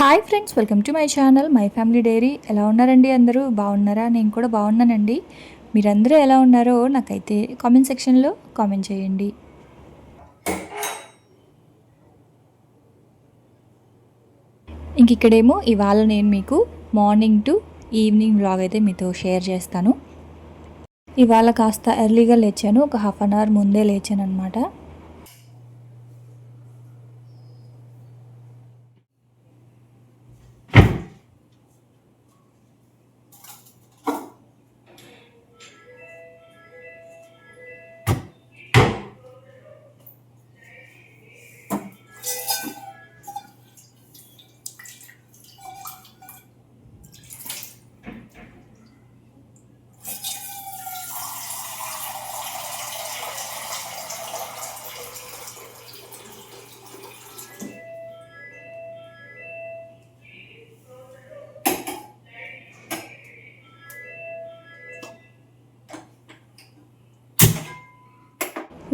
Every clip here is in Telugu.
Hi friends welcome to my channel my family diary ఎలా ఉన్నారండి అందరూ? బాగున్నారా? నేను కూడా బాగున్నానండి. మీరందరూ ఎలా ఉన్నారో నాకైతే కామెంట్ సెక్షన్లో కామెంట్ చేయండి. ఇంక ఇక్కడేమో ఇవాళ నేను మీకు మార్నింగ్ టు ఈవినింగ్ బ్లాగ్ అయితే మీతో షేర్ చేస్తాను. ఇవాళ కాస్త ఎర్లీగా లేచాను ఒక హాఫ్ అన్ అవర్ ముందే లేచాను అనమాట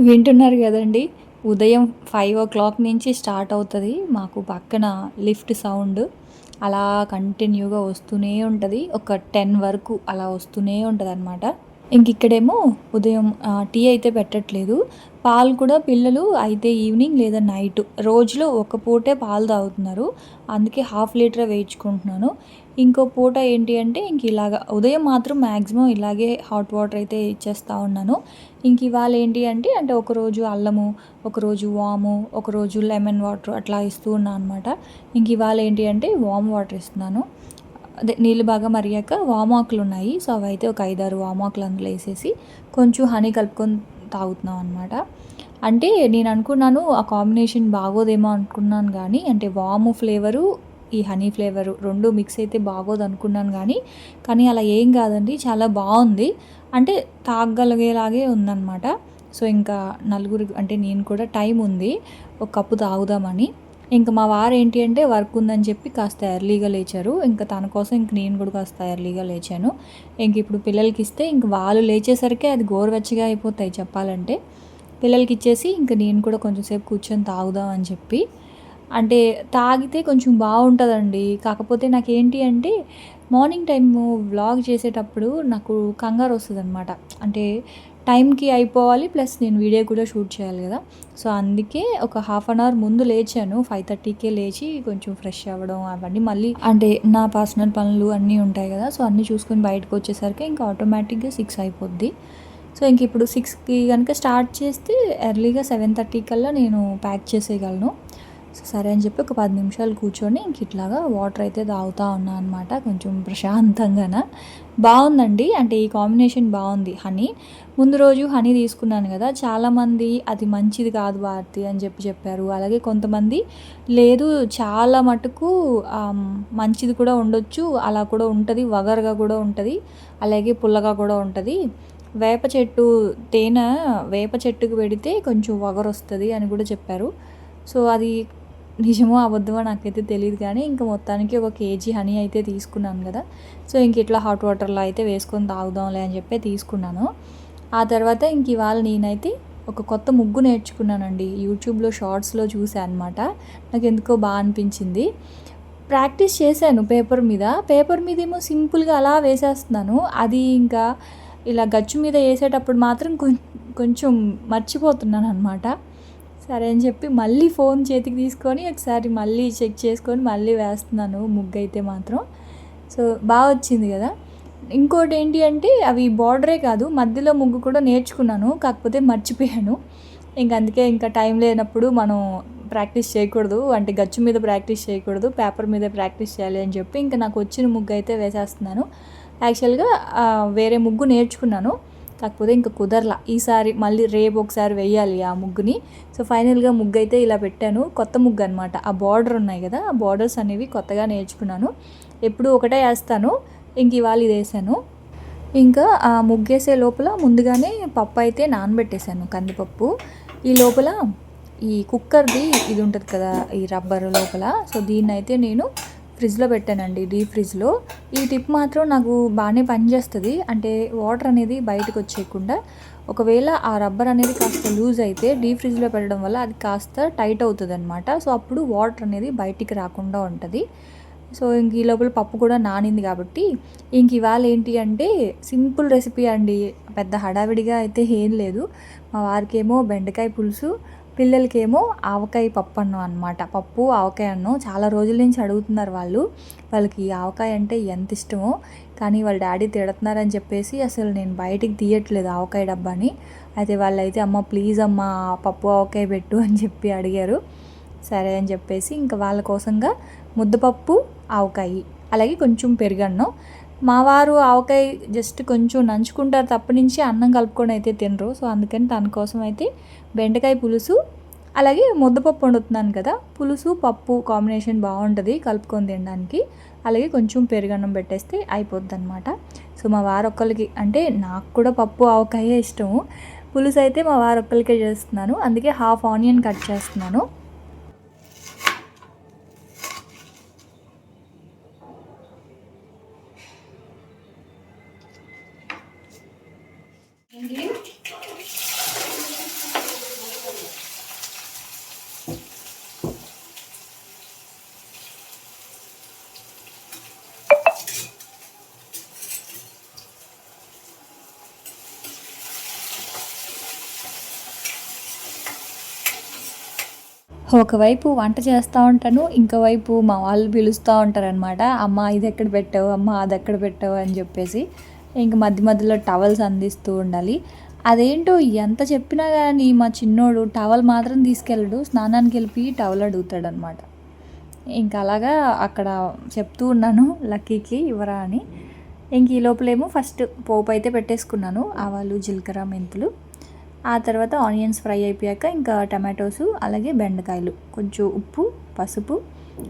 వింటున్నారు కదండి. ఉదయం ఫైవ్ ఓ క్లాక్ నుంచి స్టార్ట్ అవుతుంది. మాకు పక్కన లిఫ్ట్ సౌండ్ అలా కంటిన్యూగా వస్తూనే ఉంటుంది. ఒక టెన్ వరకు అలా వస్తూనే ఉంటుంది అనమాట ఇంక ఇక్కడేమో ఉదయం టీ అయితే పెట్టట్లేదు. పాలు కూడా పిల్లలు అయితే ఈవినింగ్ లేదా నైట్ రోజులో ఒక పూటే పాలు తాగుతున్నారు. అందుకే హాఫ్ లీటర్ వేయించుకుంటున్నాను. ఇంకో పూట ఏంటి అంటే ఇంక ఇలాగ ఉదయం మాత్రం మ్యాక్సిమం ఇలాగే హాట్ వాటర్ అయితే ఇచ్చేస్తూ ఉన్నాను. ఇంక ఇవాళ ఏంటి అంటే అంటే ఒకరోజు అల్లము ఒకరోజు వాము ఒకరోజు లెమన్ వాటర్ అట్లా ఇస్తూ ఉన్నాను అనమాట ఇంక ఇవాళ ఏంటి అంటే వామ్ వాటర్ ఇస్తున్నాను. అదే నీళ్ళు బాగా మరిగాక వామాకులు ఉన్నాయి. సో అవి అయితే ఒక ఐదారు వామాకులు అందులో వేసేసి కొంచెం హనీ కలుపుకొని తాగుతున్నాం అనమాట అంటే నేను అనుకున్నాను ఆ కాంబినేషన్ బాగోదేమో అనుకున్నాను కానీ అంటే వాము ఫ్లేవరు ఈ హనీ ఫ్లేవరు రెండు మిక్స్ అయితే బాగోదు అనుకున్నాను కానీ కానీ అలా ఏం కాదండి చాలా బాగుంది. అంటే తాగగలిగేలాగే ఉందన్నమాట. సో ఇంకా నలుగురు అంటే నేను కూడా టైం ఉంది ఒక కప్పు తాగుదామని. ఇంకా మా వారు ఏంటి అంటే వర్క్ ఉందని చెప్పి కాస్త ఎర్లీగా లేచారు. ఇంకా తన కోసం ఇంక నేను కూడా కాస్త ఎర్లీగా లేచాను. ఇంక ఇప్పుడు పిల్లలకి ఇస్తే ఇంక వాళ్ళు లేచేసరికి అది గోరువెచ్చగా అయిపోతాయి చెప్పాలంటే. పిల్లలకి ఇచ్చేసి ఇంక నేను కూడా కొంచెం సేపు కూర్చొని తాగుదాం అని చెప్పి అంటే తాగితే కొంచెం బాగుంటుందండి. కాకపోతే నాకు ఏంటి అంటే మార్నింగ్ టైము వ్లాగ్ చేసేటప్పుడు నాకు కంగారు వస్తుంది అనమాట అంటే టైంకి అయిపోవాలి ప్లస్ నేను వీడియో కూడా షూట్ చేయాలి కదా. సో అందుకే ఒక హాఫ్ అన్ అవర్ ముందు లేచాను. ఫైవ్ థర్టీకే లేచి కొంచెం ఫ్రెష్ అవ్వడం అవన్నీ మళ్ళీ అంటే నా పర్సనల్ పనులు అన్నీ ఉంటాయి కదా. సో అన్నీ చూసుకొని బయటకు వచ్చేసరికి ఇంకా ఆటోమేటిక్గా సిక్స్ అయిపోద్ది. సో ఇంక ఇప్పుడు సిక్స్కి కనుక స్టార్ట్ చేస్తే ఎర్లీగా సెవెన్ థర్టీ కల్లా నేను ప్యాక్ చేసేయగలను. సో సరే అని చెప్పి ఒక పది నిమిషాలు కూర్చొని ఇంక ఇట్లాగా వాటర్ అయితే తాగుతూ ఉన్నా అనమాట కొంచెం ప్రశాంతంగాన. బాగుందండి అంటే ఈ కాంబినేషన్ బాగుంది. హనీ ముందు రోజు హనీ తీసుకున్నాను కదా చాలామంది అది మంచిది కాదు భారతి అని చెప్పి చెప్పారు. అలాగే కొంతమంది లేదు చాలా మటుకు మంచిది కూడా ఉండొచ్చు అలా కూడా ఉంటుంది వగరుగా కూడా ఉంటుంది అలాగే పుల్లగా కూడా ఉంటుంది. వేప చెట్టు తేనె వేప చెట్టుకు పెడితే కొంచెం వగరు వస్తుంది అని కూడా చెప్పారు. సో అది నిజమో అబద్ధమో నాకైతే తెలియదు కానీ ఇంకా మొత్తానికి ఒక కేజీ హనీ అయితే తీసుకున్నాను కదా. సో ఇంక ఇట్లా హాట్ వాటర్లో అయితే వేసుకొని తాగుదాంలే అని చెప్పి తీసుకున్నాను. ఆ తర్వాత ఇంక ఇవాళ నేనైతే ఒక కొత్త ముగ్గు నేర్చుకున్నానండి. యూట్యూబ్లో షార్ట్స్లో చూసాను అనమాట నాకు ఎందుకో బాగా అనిపించింది. ప్రాక్టీస్ చేశాను పేపర్ మీద. పేపర్ మీద ఏమో సింపుల్గా అలా వేసేస్తున్నాను. అది ఇంకా ఇలా గచ్చు మీద వేసేటప్పుడు మాత్రం కొంచెం మర్చిపోతున్నాను అనమాట సరే అని చెప్పి మళ్ళీ ఫోన్ చేతికి తీసుకొని ఒకసారి మళ్ళీ చెక్ చేసుకొని మళ్ళీ వేస్తున్నాను ముగ్గు అయితే మాత్రం. సో బాగా వచ్చింది కదా. ఇంకోటి ఏంటి అంటే అవి బార్డరే కాదు మధ్యలో ముగ్గు కూడా నేర్చుకున్నాను కాకపోతే మర్చిపోయాను. ఇంక అందుకే ఇంకా టైం లేనప్పుడు మనం ప్రాక్టీస్ చేయకూడదు అంటే గచ్చు మీద ప్రాక్టీస్ చేయకూడదు పేపర్ మీద ప్రాక్టీస్ చేయాలి అని చెప్పి ఇంకా నాకు వచ్చిన ముగ్గు అయితే వేసేస్తున్నాను. యాక్చువల్గా వేరే ముగ్గు నేర్చుకున్నాను. కాకపోతే ఇంకా కుదరలా. ఈసారి మళ్ళీ రేపు ఒకసారి వేయాలి ఆ ముగ్గుని. సో ఫైనల్గా ముగ్గు అయితే ఇలా పెట్టాను. కొత్త ముగ్గు అనమాట ఆ బార్డర్ ఉన్నాయి కదా ఆ బార్డర్స్ అనేవి కొత్తగా నేర్చుకున్నాను. ఎప్పుడు ఒకటే వేస్తాను. ఇంక ఇవాళ ఇది వేసాను. ఇంకా ఆ ముగ్గేసే లోపల ముందుగానే పప్పు అయితే నానబెట్టేశాను కందిపప్పు. ఈ లోపల ఈ కుక్కర్ది ఇది ఉంటుంది కదా ఈ రబ్బర్ లోపల. సో దీన్ని అయితే నేను ఫ్రిడ్జ్లో పెట్టానండి డీప్ ఫ్రిడ్జ్లో. ఈ టిప్ మాత్రం నాకు బాగానే పనిచేస్తుంది. అంటే వాటర్ అనేది బయటకు వచ్చేయకుండా ఒకవేళ ఆ రబ్బర్ అనేది కాస్త లూజ్ అయితే డీప్ ఫ్రిడ్జ్లో పెట్టడం వల్ల అది కాస్త టైట్ అవుతుంది అనమాట సో అప్పుడు వాటర్ అనేది బయటికి రాకుండా ఉంటుంది. సో ఇంక ఈ లోపల పప్పు కూడా నానింది కాబట్టి ఇంక ఇవాళ ఏంటి అంటే సింపుల్ రెసిపీ అండి. పెద్ద హడావిడిగా అయితే ఏం లేదు. మా వారికేమో బెండకాయ పులుసు పిల్లలకేమో ఆవకాయ పప్పు అన్నం అనమాట పప్పు ఆవకాయ అన్నం చాలా రోజుల నుంచి అడుగుతున్నారు వాళ్ళు. వాళ్ళకి ఆవకాయ అంటే ఎంత ఇష్టమో. కానీ వాళ్ళ డాడీ తిడుతున్నారని చెప్పేసి అసలు నేను బయటికి తీయట్లేదు ఆవకాయ డబ్బాని. అయితే వాళ్ళైతే అమ్మ ప్లీజ్ అమ్మ పప్పు ఆవకాయ పెట్టు అని చెప్పి అడిగారు. సరే అని చెప్పేసి ఇంకా వాళ్ళ కోసంగా ముద్దపప్పు ఆవకాయ అలాగే కొంచెం పెరుగన్నం. మా వారు ఆవకాయ జస్ట్ కొంచెం నంచుకుంటారు తప్ప నుంచి అన్నం కలుపుకొని అయితే తినరు. సో అందుకని తన కోసం అయితే బెండకాయ పులుసు అలాగే ముద్దపప్పు వండుతున్నాను కదా. పులుసు పప్పు కాంబినేషన్ బాగుంటుంది కలుపుకొని తినడానికి. అలాగే కొంచెం పెరుగన్నం పెట్టేస్తే అయిపోద్ది అనమాట సో మా వారొక్కరికి అంటే నాకు కూడా పప్పు ఆవకాయ ఇష్టము. పులుసు అయితే మా వారొక్కరికే చేస్తున్నాను. అందుకే హాఫ్ ఆనియన్ కట్ చేస్తున్నాను. ఒకవైపు వంట చేస్తూ ఉంటాను ఇంకోవైపు మా వాళ్ళు పిలుస్తూ ఉంటారనమాట అమ్మ ఇది ఎక్కడ పెట్టావు? అమ్మ అది ఎక్కడ పెట్టావు? అని చెప్పేసి. ఇంక మధ్య మధ్యలో టవల్స్ అందిస్తూ ఉండాలి. అదేంటో ఎంత చెప్పినా కానీ మా చిన్నోడు టవల్ మాత్రం తీసుకెళ్ళడు. స్నానానికి వెళ్ళి టవల్ అడుగుతాడు అనమాట ఇంకా అలాగా అక్కడ చెప్తూ ఉన్నాను లక్కీకి ఇవ్వరా అని. ఇంక ఈ లోపలేమో ఫస్ట్ పోపు అయితే పెట్టేసుకున్నాను ఆవాలు జీలకర్ర మెంతులు. ఆ తర్వాత ఆనియన్స్ ఫ్రై అయిపోయాక ఇంకా టమాటోస్ అలాగే బెండకాయలు. కొంచెం ఉప్పు పసుపు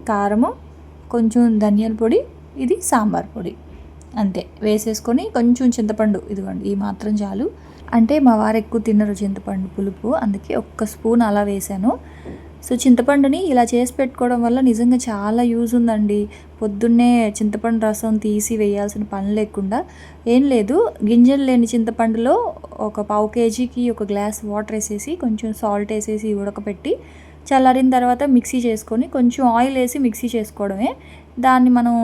కారము కొంచెం ధనియాల పొడి ఇది సాంబార్ పొడి. అంతే. వేసేసుకొని కొంచెం చింతపండు ఇదిగోండి ఈ మాత్రం చాలు. అంటే మా వారు ఎక్కువ తిన్నరు చింతపండు పులుపు అందుకే ఒక్క స్పూన్ అలా వేసాను సో చింతపండుని ఇలా చేసి పెట్టుకోవడం వల్ల నిజంగా చాలా యూజ్ ఉందండి. పొద్దున్నే చింతపండు రసం తీసి వేయాల్సిన పని లేకుండా. ఏం లేదు గింజలు లేని చింతపండులో ఒక పావు కేజీకి ఒక గ్లాస్ వాటర్ వేసేసి కొంచెం సాల్ట్ వేసేసి ఉడకపెట్టి చల్లారిన తర్వాత మిక్సీ చేసుకొని కొంచెం ఆయిల్ వేసి మిక్సీ చేసుకోవడమే. దాన్ని మనం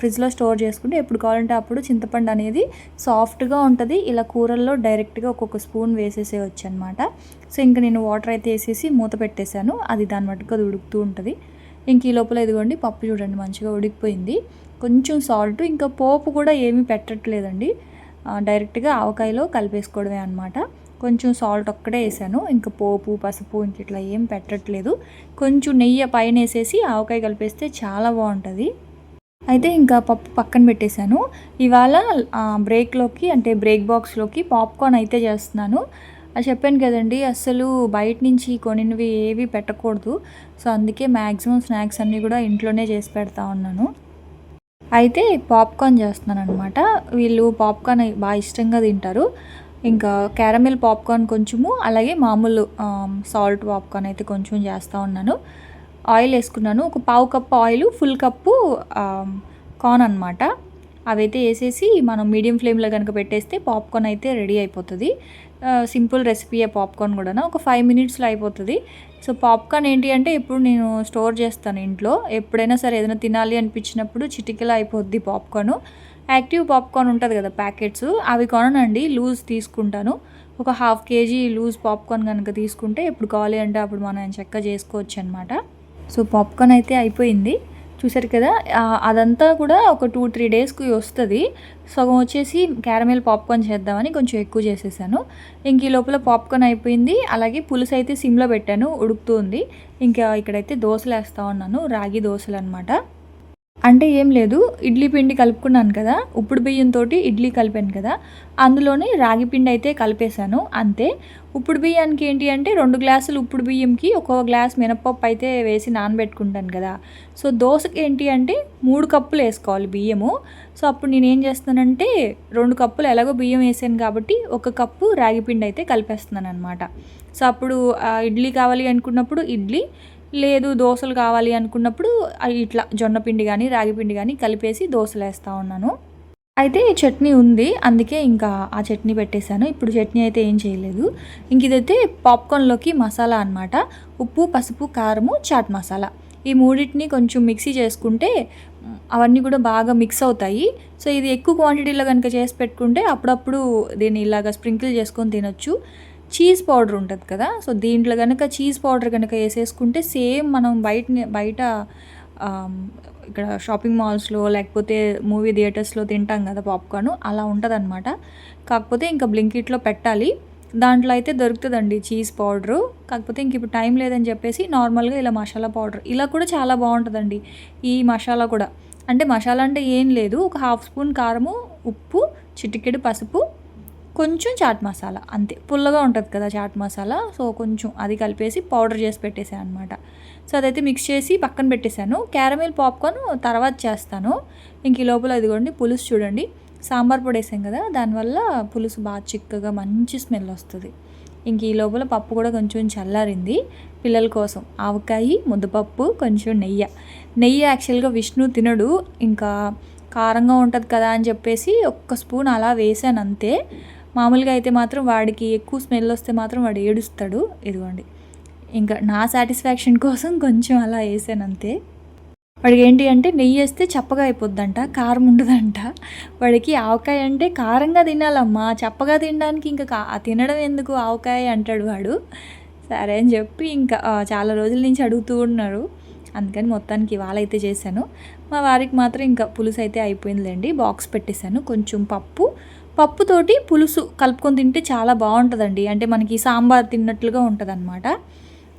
ఫ్రిడ్జ్లో స్టోర్ చేసుకుంటే ఎప్పుడు కావాలంటే అప్పుడు చింతపండు అనేది సాఫ్ట్గా ఉంటుంది. ఇలా కూరల్లో డైరెక్ట్గా ఒక్కొక్క స్పూన్ వేసేసేయచ్చు అనమాట సో ఇంకా నేను వాటర్ అయితే వేసేసి మూత పెట్టేశాను. అది దాని మటుకు అది ఉడుకుతూ ఉంటుంది. ఇంక ఈ లోపల ఇదిగోండి పప్పు చూడండి మంచిగా ఉడికిపోయింది. కొంచెం సాల్ట్ ఇంకా పోపు కూడా ఏమీ పెట్టట్లేదండి. డైరెక్ట్గా ఆవకాయలో కలిపేసుకోవడమే అనమాట. కొంచెం సాల్ట్ ఒక్కడే వేసాను. ఇంకా పోపు పసుపు ఇంక ఇట్లా ఏం పెట్టట్లేదు. కొంచెం నెయ్యి పైన వేసేసి ఆవకాయ కలిపేస్తే చాలా బాగుంటుంది. అయితే ఇంకా పప్పు పక్కన పెట్టేశాను. ఇవాళ బ్రేక్లోకి అంటే బ్రేక్ బాక్స్లోకి పాప్కార్న్ అయితే చేస్తున్నాను. అది చెప్పాను కదండి అస్సలు బయట నుంచి కొనినవి ఏవి పెట్టకూడదు. సో అందుకే మ్యాక్సిమం స్నాక్స్ అన్నీ కూడా ఇంట్లోనే చేసి పెడతా ఉన్నాను. అయితే పాప్కార్న్ చేస్తున్నాను అనమాట వీళ్ళు పాప్కార్న్ బాగా ఇష్టంగా తింటారు. ఇంకా క్యారమెల్ పాప్కార్న్ కొంచెము అలాగే మామూలు సాల్ట్ పాప్కార్న్ అయితే కొంచెం చేస్తూ ఉన్నాను. ఆయిల్ వేసుకున్నాను. ఒక పావు cup oil full cup corn అనమాట అవైతే వేసేసి మనం మీడియం ఫ్లేమ్లో కనుక పెట్టేస్తే పాప్కార్న్ అయితే రెడీ అయిపోతుంది. సింపుల్ రెసిపీ పాప్కార్న్ కూడా ఒక ఫైవ్ మినిట్స్లో అయిపోతుంది. సో పాప్కార్న్ ఏంటి అంటే ఇప్పుడు నేను స్టోర్ చేస్తాను ఇంట్లో. ఎప్పుడైనా సరే ఏదైనా తినాలి అనిపించినప్పుడు చిటికెలా అయిపోద్ది పాప్కార్న్. యాక్టివ్ పాప్కార్న్ ఉంటుంది కదా ప్యాకెట్స్ అవి కొనండి లూజ్ తీసుకుంటాను. ఒక హాఫ్ కేజీ లూజ్ పాప్కార్న్ కనుక తీసుకుంటే ఎప్పుడు కావాలి అంటే అప్పుడు మనం చెక్క చేసుకోవచ్చు అనమాట సో పాప్కార్న్ అయితే అయిపోయింది. చూసారు కదా అదంతా కూడా ఒక టూ త్రీ డేస్కి వస్తుంది. సగం వచ్చేసి క్యారమెల్ పాప్కార్న్ చేద్దామని కొంచెం ఎక్కువ చేసేసాను. ఇంక ఈ లోపల పాప్కార్న్ అయిపోయింది. అలాగే పులుసు అయితే సిమ్లో పెట్టాను ఉడుకుతుంది. ఇంకా ఇక్కడైతే దోశలు వేస్తూ ఉన్నాను రాగి దోశలు అనమాట అంటే ఏం లేదు ఇడ్లీ పిండి కలుపుకున్నాను కదా ఉప్పుడు బియ్యంతో ఇడ్లీ కలిపాను కదా అందులోనే రాగి పిండి అయితే కలిపేశాను అంతే. ఉప్పుడు బియ్యానికి ఏంటి అంటే రెండు గ్లాసులు ఉప్పుడు బియ్యంకి ఒక్కో గ్లాస్ మినపప్పు అయితే వేసి నానబెట్టుకుంటాను కదా. సో దోశకి ఏంటి అంటే మూడు కప్పులు వేసుకోవాలి బియ్యము. సో అప్పుడు నేను ఏం చేస్తానంటే రెండు కప్పులు ఎలాగో బియ్యం వేసాను కాబట్టి ఒక కప్పు రాగి పిండి అయితే కలిపేస్తున్నాను అనమాట సో అప్పుడు ఇడ్లీ కావాలి అనుకున్నప్పుడు ఇడ్లీ లేదు దోశలు కావాలి అనుకున్నప్పుడు ఇట్లా జొన్న పిండి కానీ రాగి పిండి కానీ కలిపేసి దోశలు వేస్తూ ఉన్నాను. అయితే చట్నీ ఉంది అందుకే ఇంకా ఆ చట్నీ పెట్టేశాను. ఇప్పుడు చట్నీ అయితే ఏం చేయలేదు. ఇంక ఇదైతే పాప్కార్న్లోకి మసాలా అనమాట ఉప్పు పసుపు కారము చాట్ మసాలా. ఈ మూడింటిని కొంచెం మిక్సీ చేసుకుంటే అవన్నీ కూడా బాగా మిక్స్ అవుతాయి. సో ఇది ఎక్కువ క్వాంటిటీలో కనుక చేసి పెట్టుకుంటే అప్పుడప్పుడు దీన్ని ఇలాగ స్ప్రింకిల్ చేసుకొని తినొచ్చు. చీజ్ పౌడర్ ఉంటుంది కదా సో దీంట్లో కనుక చీజ్ పౌడర్ కనుక వేసేసుకుంటే సేమ్ మనం బయట బయట ఇక్కడ షాపింగ్ మాల్స్లో లేకపోతే మూవీ థియేటర్స్లో తింటాం కదా పాప్కార్న్ అలా ఉంటుంది అనమాట కాకపోతే ఇంకా బ్లింకిట్లో పెట్టాలి. దాంట్లో అయితే దొరుకుతుందండి చీజ్ పౌడరు. కాకపోతే ఇంక ఇప్పుడు టైం లేదని చెప్పేసి నార్మల్గా ఇలా మసాలా పౌడర్ ఇలా కూడా చాలా బాగుంటుందండి ఈ మసాలా కూడా. అంటే మసాలా అంటే ఏం లేదు ఒక హాఫ్ స్పూన్ కారము ఉప్పు చిటికెడు పసుపు కొంచెం చాట్ మసాలా అంతే. పుల్లగా ఉంటుంది కదా చాట్ మసాలా. సో కొంచెం అది కలిపేసి పౌడర్ చేసి పెట్టేసాను అనమాట సో అదైతే మిక్స్ చేసి పక్కన పెట్టేశాను. క్యారమిల్ పాప్కార్న్ తర్వాత చేస్తాను. ఇంక ఈ లోపల ఇదిగోండి పులుసు చూడండి. సాంబార్ పొడి వేసాం కదా దానివల్ల పులుసు బాగా చిక్కగా మంచి స్మెల్ వస్తుంది. ఇంక ఈ లోపల పప్పు కూడా కొంచెం చల్లారింది. పిల్లల కోసం ఆవకాయ ముద్దపప్పు కొంచెం నెయ్యి. నెయ్యి యాక్చువల్గా విష్ణు తినడు. ఇంకా కారంగా ఉంటుంది కదా అని చెప్పేసి ఒక్క స్పూన్ అలా వేసాను అంతే. మామూలుగా అయితే మాత్రం వాడికి ఎక్కువ స్మెల్ వస్తే మాత్రం వాడు ఏడుస్తాడు. ఇదిగోండి. ఇంకా నా సాటిస్ఫాక్షన్ కోసం కొంచెం అలా వేసాను అంతే. వాడికి ఏంటి అంటే నెయ్యి వేస్తే చప్పగా అయిపోద్దంట కారం ఉండదంట. వాడికి ఆవకాయ అంటే కారంగా తినాలమ్మా చప్పగా తినడానికి ఇంకా కా తినడం ఎందుకు ఆవకాయ అంటాడు వాడు. సరే అని చెప్పి ఇంకా చాలా రోజుల నుంచి అడుగుతూ ఉన్నారు. అందుకని మొత్తానికి ఇవాళ అయితే చేశాను. మా వారికి మాత్రం ఇంకా పులుసు అయితే అయిపోయిందిలేండి. బాక్స్ పెట్టేశాను. కొంచెం పప్పు పప్పుతోటి పులుసు కలుపుకొని తింటే చాలా బాగుంటుందండి. అంటే మనకి సాంబార్ తిన్నట్లుగా ఉంటుంది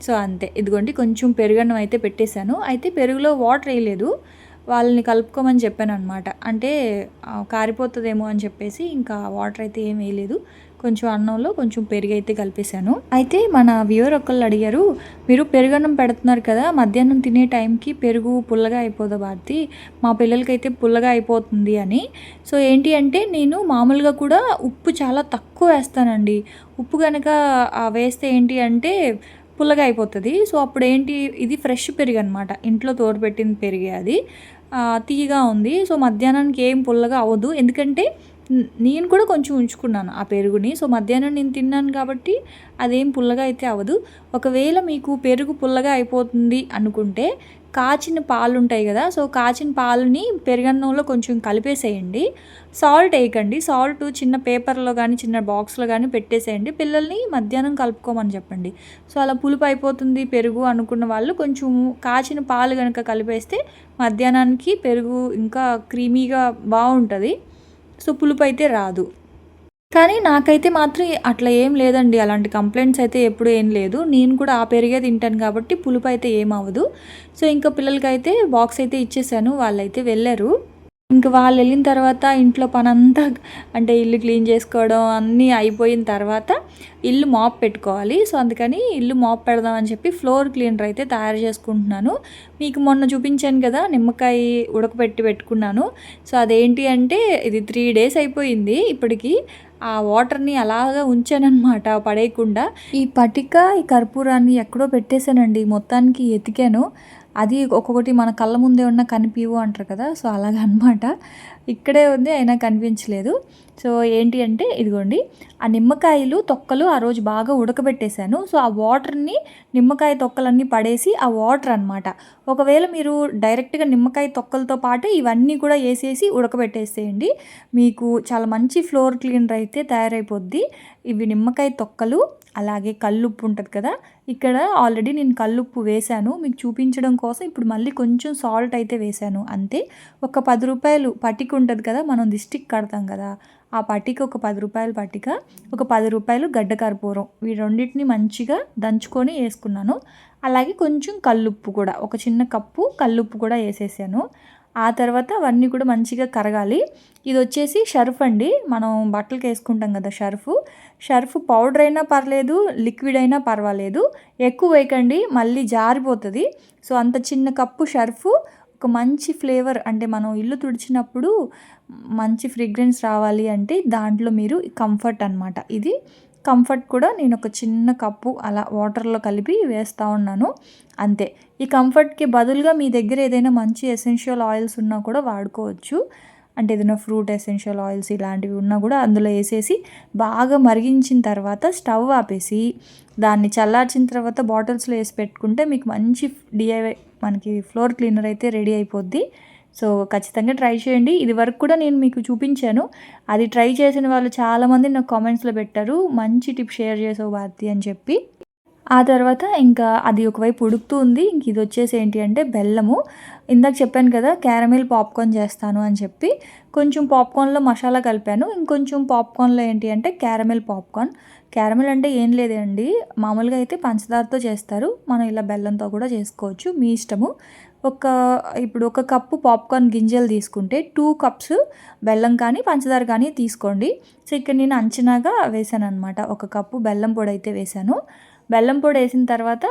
సో అంతే. ఇదిగోండి కొంచెం పెరుగన్నం అయితే పెట్టేశాను. అయితే పెరుగులో వాటర్ వేయలేదు. వాళ్ళని కలుపుకోమని చెప్పాను అనమాట అంటే కారిపోతుందేమో అని చెప్పేసి ఇంకా వాటర్ అయితే ఏం వేయలేదు. కొంచెం అన్నంలో కొంచెం పెరుగు అయితే కలిపేశాను. అయితే మన వ్యూవర్ ఒకళ్ళు అడిగారు మీరు పెరుగన్నం పెడుతున్నారు కదా మధ్యాహ్నం తినే టైంకి పెరుగు పుల్లగా అయిపోదా భారతి? మా పిల్లలకైతే పుల్లగా అయిపోతుంది అని. సో ఏంటి అంటే నేను మామూలుగా కూడా ఉప్పు చాలా తక్కువ వేస్తానండి. ఉప్పు కనుక వేస్తే ఏంటి అంటే పుల్లగా అయిపోతుంది. సో అప్పుడు ఏంటి ఇది ఫ్రెష్ పెరుగు అనమాట ఇంట్లో తోడుపెట్టిన పెరిగే అది. తీయగా ఉంది. సో మధ్యాహ్నానికి ఏం పుల్లగా అవ్వదు. ఎందుకంటే నేను కూడా కొంచెం ఉంచుకున్నాను ఆ పెరుగుని. సో మధ్యాహ్నం నేను తిన్నాను కాబట్టి అదేం పుల్లగా అయితే అవ్వదు. ఒకవేళ మీకు పెరుగు పుల్లగా అయిపోతుంది అనుకుంటే కాచిన పాలు ఉంటాయి కదా సో కాచిన పాలుని పెరుగన్నంలో కొంచెం కలిపేసేయండి. సాల్ట్ వేయకండి. సాల్ట్ చిన్న పేపర్లో కానీ చిన్న బాక్స్లో కానీ పెట్టేసేయండి. పిల్లల్ని మధ్యాహ్నం కలుపుకోమని చెప్పండి. సో అలా పులుపు అయిపోతుంది పెరుగు అనుకున్న వాళ్ళు కొంచెం కాచిన పాలు కనుక కలిపేస్తే మధ్యాహ్నానికి పెరుగు ఇంకా క్రీమీగా బాగుంటుంది. సో పులుపు అయితే రాదు. కానీ నాకైతే మాత్రం అట్లా ఏం లేదండి. అలాంటి కంప్లైంట్స్ అయితే ఎప్పుడు ఏం లేదు. నేను కూడా ఆ పెరిగే తింటాను కాబట్టి పులుపు అయితే ఏం అవ్వదు. సో ఇంకా పిల్లలకైతే బాక్స్ అయితే ఇచ్చేసాను. వాళ్ళైతే వెళ్ళారు. ఇంకా వాళ్ళు వెళ్ళిన తర్వాత ఇంట్లో పనంతా అంటే ఇల్లు క్లీన్ చేసుకోవడం అన్నీ అయిపోయిన తర్వాత ఇల్లు మాప్ పెట్టుకోవాలి. సో అందుకని ఇల్లు మాప్ పెడదామని చెప్పి ఫ్లోర్ క్లీనర్ అయితే తయారు చేసుకుంటున్నాను. మీకు మొన్న చూపించాను కదా నిమ్మకాయ ఉడకపెట్టి పెట్టుకున్నాను. సో అదేంటి అంటే ఇది త్రీ డేస్ అయిపోయింది ఇప్పటికి. ఆ వాటర్ని అలాగా ఉంచానన్నమాట పడేయకుండా. ఈ పటిక ఈ కర్పూరాన్ని ఎక్కడో పెట్టేశానండి మొత్తానికి ఎతికాను. అది ఒక్కొక్కటి మన కళ్ళ ముందే ఉన్న కనిపివు అంటారు కదా సో అలాగ అనమాట ఇక్కడే ఉంది అయినా కనిపించలేదు. సో ఏంటి అంటే ఇదిగోండి ఆ నిమ్మకాయలు తొక్కలు ఆ రోజు బాగా ఉడకబెట్టేశాను. సో ఆ వాటర్ని నిమ్మకాయ తొక్కలన్నీ పడేసి ఆ వాటర్ అనమాట ఒకవేళ మీరు డైరెక్ట్గా నిమ్మకాయ తొక్కలతో పాటు ఇవన్నీ కూడా వేసేసి ఉడకబెట్టేసేయండి. మీకు చాలా మంచి ఫ్లోర్ క్లీనర్ అయితే తయారైపోద్ది. ఇవి నిమ్మకాయ తొక్కలు అలాగే కల్లుప్పు ఉంటుంది కదా ఇక్కడ ఆల్రెడీ నేను కల్లుప్పు వేశాను. మీకు చూపించడం కోసం ఇప్పుడు మళ్ళీ కొంచెం సాల్ట్ అయితే వేశాను అంతే. ఒక పది రూపాయలు పటిక ఉంటుంది కదా మనం దిష్టికి కడతాం కదా ఆ పటిక ఒక పది రూపాయలు పట్టిక ఒక పది రూపాయలు గడ్డ కర్పూరం ఈ రెండింటిని మంచిగా దంచుకొని వేసుకున్నాను. అలాగే కొంచెం కల్లుప్పు కూడా ఒక చిన్న కప్పు కల్లుప్పు కూడా వేసేసాను. ఆ తర్వాత అవన్నీ కూడా మంచిగా కరగాలి. ఇది వచ్చేసి షర్ఫ్ అండి. మనం బట్టలకు వేసుకుంటాం కదా షర్ఫ్. షర్ఫ్ పౌడర్ అయినా పర్లేదు లిక్విడ్ అయినా పర్వాలేదు. ఎక్కువ వేయకండి మళ్ళీ జారిపోతుంది. సో అంత చిన్న కప్పు షర్ఫ్ ఒక మంచి ఫ్లేవర్ అంటే మనం ఇల్లు తుడిచినప్పుడు మంచి ఫ్రిగ్రెన్స్ రావాలి అంటే దాంట్లో మీరు కంఫర్ట్ అనమాట ఇది కంఫర్ట్ కూడా నేను ఒక చిన్న కప్పు అలా వాటర్లో కలిపి వేస్తూ ఉన్నాను. అంతే. ఈ కంఫర్ట్కి బదులుగా మీ దగ్గర ఏదైనా మంచి ఎసెన్షియల్ ఆయిల్స్ ఉన్నా కూడా వాడుకోవచ్చు. అంటే ఏదైనా ఫ్రూట్ ఎసెన్షియల్ ఆయిల్స్ ఇలాంటివి ఉన్నా కూడా అందులో వేసేసి బాగా మరిగించిన తర్వాత స్టవ్ ఆపేసి దాన్ని చల్లార్చిన తర్వాత బాటిల్స్లో వేసి పెట్టుకుంటే మీకు మంచి డిఐవై మనకి ఫ్లోర్ క్లీనర్ అయితే రెడీ అయిపోద్ది. సో ఖచ్చితంగా ట్రై చేయండి. ఇది వరకు కూడా నేను మీకు చూపించాను. అది ట్రై చేసిన వాళ్ళు చాలామంది నాకు కామెంట్స్లో పెట్టారు. మంచి టిప్ షేర్ చేసావు భారతి అని చెప్పి. ఆ తర్వాత ఇంకా అది ఒకవైపు ఉడుకుతూ ఉంది. ఇంక ఇది వచ్చేసి ఏంటి అంటే బెల్లము. ఇందాక చెప్పాను కదా క్యారమిల్ పాప్కార్న్ చేస్తాను అని చెప్పి. కొంచెం పాప్కార్న్లో మసాలా కలిపాను. ఇంకొంచెం పాప్కార్న్లో ఏంటి అంటే క్యారమిల్ పాప్కార్న్. క్యారమిల్ అంటే ఏం లేదండి. మామూలుగా అయితే పంచదారతో చేస్తారు. మనం ఇలా బెల్లంతో కూడా చేసుకోవచ్చు. మీ ఇష్టము. ఒక ఇప్పుడు ఒక కప్పు పాప్కార్న్ గింజలు తీసుకుంటే టూ కప్స్ బెల్లం కానీ పంచదార కానీ తీసుకోండి. సో ఇక్కడ నేను అంచనాగా వేసాను అనమాట ఒక కప్పు బెల్లం పొడి అయితే వేసాను. బెల్లం పొడి వేసిన తర్వాత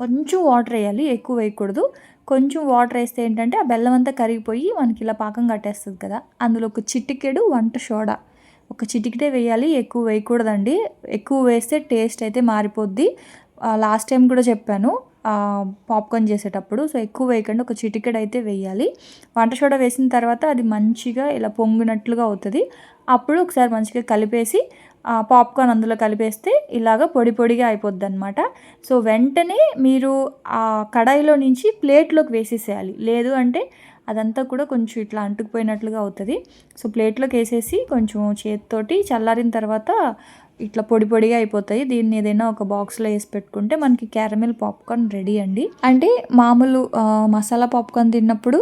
కొంచెం వాటర్ వేయాలి ఎక్కువ వేయకూడదు. కొంచెం వాటర్ వేస్తే ఏంటంటే ఆ బెల్లం అంతా కరిగిపోయి మనకి ఇలా పాకం కట్టేస్తుంది కదా. అందులో ఒక చిటికెడు వంట సోడా. ఒక చిటికెడే వేయాలి ఎక్కువ వేయకూడదండి. ఎక్కువ వేస్తే టేస్ట్ అయితే మారిపోద్ది. లాస్ట్ టైం కూడా చెప్పాను. పాప్కార్న్ చేసేటప్పుడు. సో ఎక్కువ వేయకుండా. ఒక చిటికెడ్ అయితే వేయాలి. వంట సోడా వేసిన తర్వాత అది మంచిగా ఇలా పొంగినట్లుగా అవుతుంది. అప్పుడు ఒకసారి మంచిగా కలిపేసి పాప్కార్న్ అందులో కలిపేస్తే ఇలాగ పొడి పొడిగా అయిపోద్ది అనమాట సో వెంటనే మీరు ఆ కడాయిలో నుంచి ప్లేట్లోకి వేసేసేయాలి. లేదు అంటే అదంతా కూడా కొంచెం ఇట్లా అంటుకుపోయినట్లుగా అవుతుంది. సో ప్లేట్లోకి వేసేసి కొంచెం చేతితోటి చల్లారిన తర్వాత ఇట్లా పొడి పొడిగా అయిపోతాయి. దీన్ని ఏదైనా ఒక బాక్స్లో వేసి పెట్టుకుంటే మనకి క్యారమిల్ పాప్కార్న్ రెడీ అండి. అంటే మామూలు మసాలా పాప్కార్న్ తిన్నప్పుడు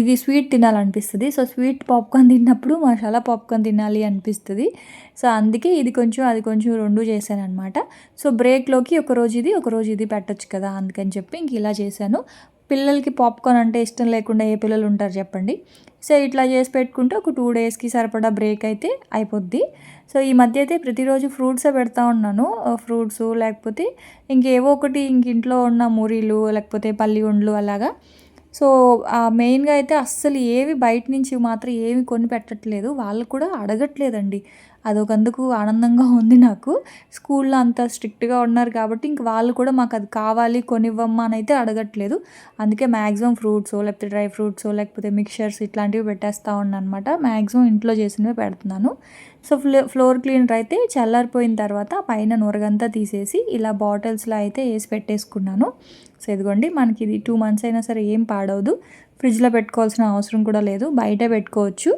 ఇది స్వీట్ తినాలనిపిస్తుంది. సో స్వీట్ పాప్కార్న్ తిన్నప్పుడు మసాలా పాప్కార్న్ తినాలి అనిపిస్తుంది. సో అందుకే ఇది కొంచెం అది కొంచెం రెండు చేశాను అనమాట సో బ్రేక్లోకి ఒక రోజు ఇది ఒక రోజు ఇది పెట్టచ్చు కదా అందుకని చెప్పి ఇంక ఇలా చేశాను. పిల్లలకి పాప్కార్న్ అంటే ఇష్టం లేకుండా ఏ పిల్లలు ఉంటారు చెప్పండి. సో ఇట్లా చేసి పెట్టుకుంటే ఒక టూ డేస్కి సరిపడా బ్రేక్ అయితే అయిపోద్ది. సో ఈ మధ్య అయితే ప్రతిరోజు ఫ్రూట్సే పెడతా ఉన్నాను. ఫ్రూట్స్ లేకపోతే ఇంకేవో ఒకటి ఇంక ఇంట్లో ఉన్న మురీలు లేకపోతే పల్లి ఉండ్లు అలాగా. సో మెయిన్గా అయితే అస్సలు ఏవి బయట నుంచి మాత్రం ఏమి కొని పెట్టట్లేదు. వాళ్ళు కూడా అడగట్లేదండి. అదొకందుకు ఆనందంగా ఉంది నాకు. స్కూల్లో అంత స్ట్రిక్ట్గా ఉన్నారు కాబట్టి ఇంక వాళ్ళు కూడా మాకు అది కావాలి కొనివ్వమ్మా అని అయితే అడగట్లేదు. అందుకే మ్యాక్సిమం ఫ్రూట్స్ లేకపోతే డ్రై ఫ్రూట్స్ లేకపోతే మిక్చర్స్ ఇట్లాంటివి పెట్టేస్తూ ఉన్నాను అనమాట మ్యాక్సిమం ఇంట్లో చేసినవి పెడుతున్నాను. సో ఫ్లో ఫ్లోర్ క్లీనర్ అయితే చల్లారిపోయిన తర్వాత పైన నొరగంతా తీసేసి ఇలా బాటిల్స్లో అయితే వేసి పెట్టేసుకున్నాను. సో ఇదిగోండి మనకి ఇది టూ మంత్స్ అయినా సరే ఏం పాడవదు. ఫ్రిడ్జ్లో పెట్టుకోవాల్సిన అవసరం కూడా లేదు బయట పెట్టుకోవచ్చు.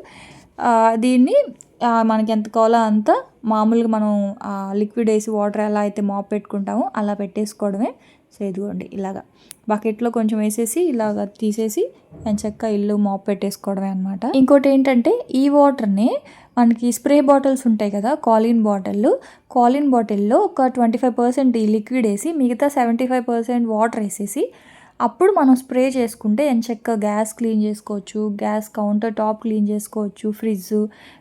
దీన్ని మనకి ఎంత కావాలో అంత మామూలుగా మనం లిక్విడ్ వేసి వాటర్ ఎలా అయితే మాప్ పెట్టుకుంటామో అలా పెట్టేసుకోవడమే. సో ఇదిగోండి ఇలాగా. బకెట్లో కొంచెం వేసేసి ఇలాగ తీసేసి చక్క ఇల్లు మాప్ పెట్టేసుకోవడమే అనమాట ఇంకోటి ఏంటంటే ఈ వాటర్ని మనకి స్ప్రే బాటిల్స్ ఉంటాయి కదా కాలిన్ బాటిల్ కాలిన్ బాటిల్లో ఒక ట్వంటీ ఫైవ్ పర్సెంట్ ఈ లిక్విడ్ వేసి మిగతా సెవెంటీ ఫైవ్ పర్సెంట్ వాటర్ వేసేసి అప్పుడు మనం స్ప్రే చేసుకుంటే ఎంచక్క గ్యాస్ క్లీన్ చేసుకోవచ్చు గ్యాస్ కౌంటర్ టాప్ క్లీన్ చేసుకోవచ్చు ఫ్రిడ్జ్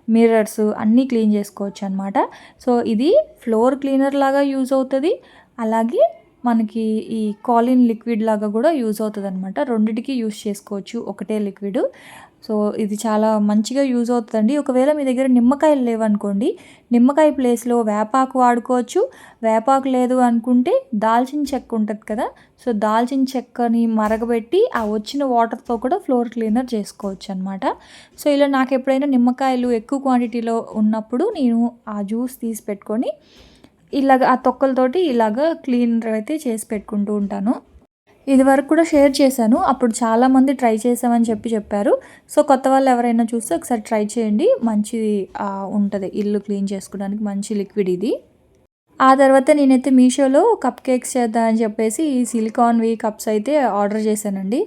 మిర్రర్స్ అన్నీ క్లీన్ చేసుకోవచ్చు అనమాట సో ఇది ఫ్లోర్ క్లీనర్ లాగా యూజ్ అవుతుంది. అలాగే మనకి ఈ కాలిన్ లిక్విడ్ లాగా కూడా యూజ్ అవుతుంది అనమాట రెండిటికి యూజ్ చేసుకోవచ్చు. ఒకటే లిక్విడ్. సో ఇది చాలా మంచిగా యూజ్ అవుతుందండి. ఒకవేళ మీ దగ్గర నిమ్మకాయలు లేవనుకోండి నిమ్మకాయ ప్లేస్లో వేపాకు వాడుకోవచ్చు. వేపాకు లేదు అనుకుంటే దాల్చిన చెక్క ఉంటుంది కదా సో దాల్చిన చెక్కని మరగబెట్టి ఆ వచ్చిన వాటర్తో కూడా ఫ్లోర్ క్లీనర్ చేసుకోవచ్చు అనమాట సో ఇలా నాకు ఎప్పుడైనా నిమ్మకాయలు ఎక్కువ క్వాంటిటీలో ఉన్నప్పుడు నేను ఆ జ్యూస్ తీసి పెట్టుకొని ఇలాగ ఆ తొక్కలతోటి ఇలాగ క్లీనర్ అయితే చేసి పెట్టుకుంటూ ఉంటాను. ఇది వరకు కూడా షేర్ చేశాను. అప్పుడు చాలామంది ట్రై చేసామని చెప్పి చెప్పారు. సో కొత్త వాళ్ళు ఎవరైనా చూస్తే ఒకసారి ట్రై చేయండి. మంచి ఉంటుంది. ఇల్లు క్లీన్ చేసుకోవడానికి మంచి లిక్విడ్ ఇది. ఆ తర్వాత నేనైతే మీషోలో కప్ కేక్స్ చేద్దామని చెప్పేసి ఈ సిలికాన్వి కప్స్ అయితే ఆర్డర్ చేశానండి.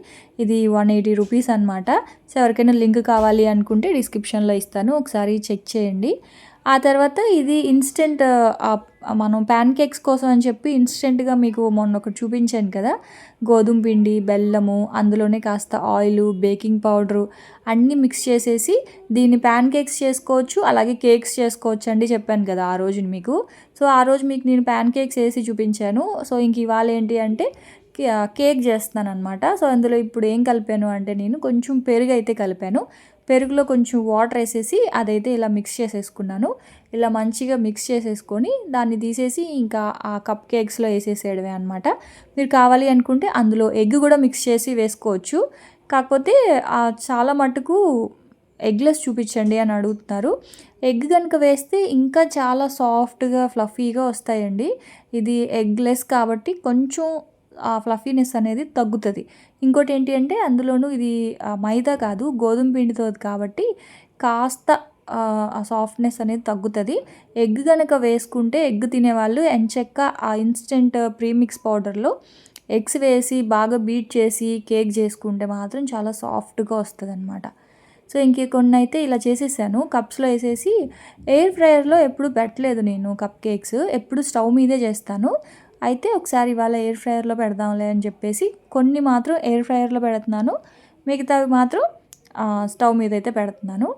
ఇది వన్ ఎయిటీ రూపీస్ అనమాట సో ఎవరికైనా లింక్ కావాలి అనుకుంటే డిస్క్రిప్షన్లో ఇస్తాను. ఒకసారి చెక్ చేయండి. ఆ తర్వాత ఇది ఇన్స్టెంట్ మనం ప్యాన్ కేక్స్ కోసం అని చెప్పి ఇన్స్టెంట్గా మీకు మొన్న ఒకటి చూపించాను కదా. గోధుమ పిండి బెల్లము అందులోనే కాస్త ఆయిల్ బేకింగ్ పౌడరు అన్నీ మిక్స్ చేసేసి దీన్ని ప్యాన్ కేక్స్ చేసుకోవచ్చు అలాగే కేక్స్ చేసుకోవచ్చు అండి చెప్పాను కదా ఆ రోజు మీకు. సో ఆ రోజు మీకు నేను ప్యాన్ కేక్స్ వేసి చూపించాను. సో ఇంక ఇవాళ ఏంటి అంటే కేక్ చేస్తున్నాను అనమాట సో అందులో ఇప్పుడు ఏం కలిపాను అంటే నేను కొంచెం పెరుగు అయితే కలిపాను. పెరుగులో కొంచెం వాటర్ వేసేసి అదైతే ఇలా మిక్స్ చేసేసుకున్నాను. ఇలా మంచిగా మిక్స్ చేసేసుకొని దాన్ని తీసేసి ఇంకా ఆ కప్ కేక్స్లో వేసేసేయడమే అనమాట మీరు కావాలి అనుకుంటే అందులో ఎగ్ కూడా మిక్స్ చేసి వేసుకోవచ్చు. కాకపోతే చాలా మటుకు ఎగ్లెస్ చూపించండి అని అడుగుతున్నారు. ఎగ్ కనుక వేస్తే ఇంకా చాలా సాఫ్ట్గా ఫ్లఫీగా వస్తాయండి. ఇది ఎగ్లెస్ కాబట్టి కొంచెం ఆ ఫ్లఫీనెస్ అనేది తగ్గుతుంది. ఇంకోటి ఏంటి అంటే అందులోనూ ఇది మైదా కాదు గోధుమ పిండితో కాబట్టి కాస్త ఆ, సాఫ్ట్నెస్ అనేది తగ్గుతుంది. ఎగ్ కనుక వేసుకుంటే ఎగ్ తినేవాళ్ళు ఎంచెక్క ఆ ఇన్స్టెంట్ ప్రీమిక్స్ పౌడర్లో ఎగ్స్ వేసి బాగా బీట్ చేసి కేక్ చేసుకుంటే మాత్రం చాలా సాఫ్ట్గా వస్తుంది అనమాట సో ఇంక కొన్ని అయితే ఇలా చేసేసాను. కప్స్లో వేసేసి ఎయిర్ ఫ్రైయర్లో ఎప్పుడు పెట్టలేదు నేను కప్ కేక్స్. ఎప్పుడు స్టవ్ మీదే చేస్తాను. అయితే ఒకసారి ఇవాళ ఎయిర్ ఫ్రైయర్లో పెడదాంలే అని చెప్పేసి కొన్ని మాత్రం ఎయిర్ ఫ్రైయర్లో పెడుతున్నాను. మిగతావి మాత్రం స్టవ్ మీద అయితే పెడుతున్నాను.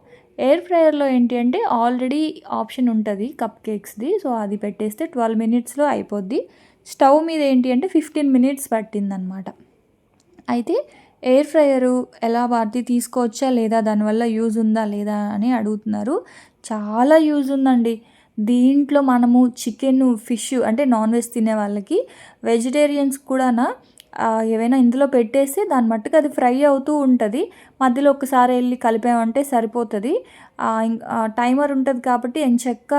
ఎయిర్ ఫ్రైయర్లో ఏంటి అంటే ఆల్రెడీ ఆప్షన్ ఉంటుంది కప్ కేక్స్ది సో అది పెట్టేస్తే ట్వెల్వ్ మినిట్స్లో అయిపోద్ది. స్టవ్ మీద ఏంటి అంటే ఫిఫ్టీన్ మినిట్స్ పట్టిందనమాట. అయితే ఎయిర్ ఫ్రయరు ఎలా వాడి తీసుకోవచ్చా లేదా దానివల్ల యూజ్ ఉందా లేదా అని అడుగుతున్నారు. చాలా యూజ్ ఉందండి. దీంట్లో మనము చికెన్ ఫిష్ అంటే నాన్ వెజ్ తినే వాళ్ళకి వెజిటేరియన్స్ కూడానా ఏవైనా ఇందులో పెట్టేస్తే దాని మట్టుకు అది ఫ్రై అవుతూ ఉంటుంది. మధ్యలో ఒకసారి వెళ్ళి కలిపామంటే సరిపోతుంది. టైమర్ ఉంటుంది కాబట్టి ఎంచక్క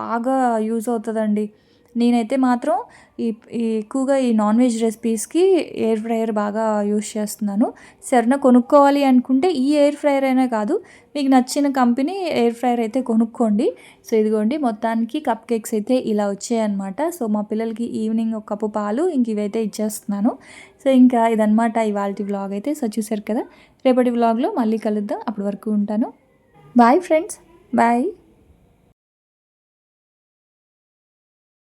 బాగా యూజ్ అవుతుందండి. నేనైతే మాత్రం ఈ ఈ ఎక్కువగా ఈ నాన్ వెజ్ రెసిపీస్కి ఎయిర్ ఫ్రైయర్ బాగా యూస్ చేస్తున్నాను. సరేనా కొనుక్కోవాలి అనుకుంటే ఈ ఎయిర్ ఫ్రయర్ అయినా కాదు మీకు నచ్చిన కంపెనీ ఎయిర్ ఫ్రైయర్ అయితే కొనుక్కోండి. సో ఇదిగోండి మొత్తానికి కప్ కేక్స్ అయితే ఇలా వచ్చాయన్నమాట సో మా పిల్లలకి ఈవినింగ్ ఒక కప్పు పాలు ఇంక ఇవైతే ఇచ్చేస్తున్నాను. సో ఇంకా ఇదనమాట ఇవాళ వ్లాగ్ అయితే. సో చూసారు కదా రేపటి వ్లాగ్లో మళ్ళీ కలుద్దాం. అప్పటి వరకు ఉంటాను. Bye friends bye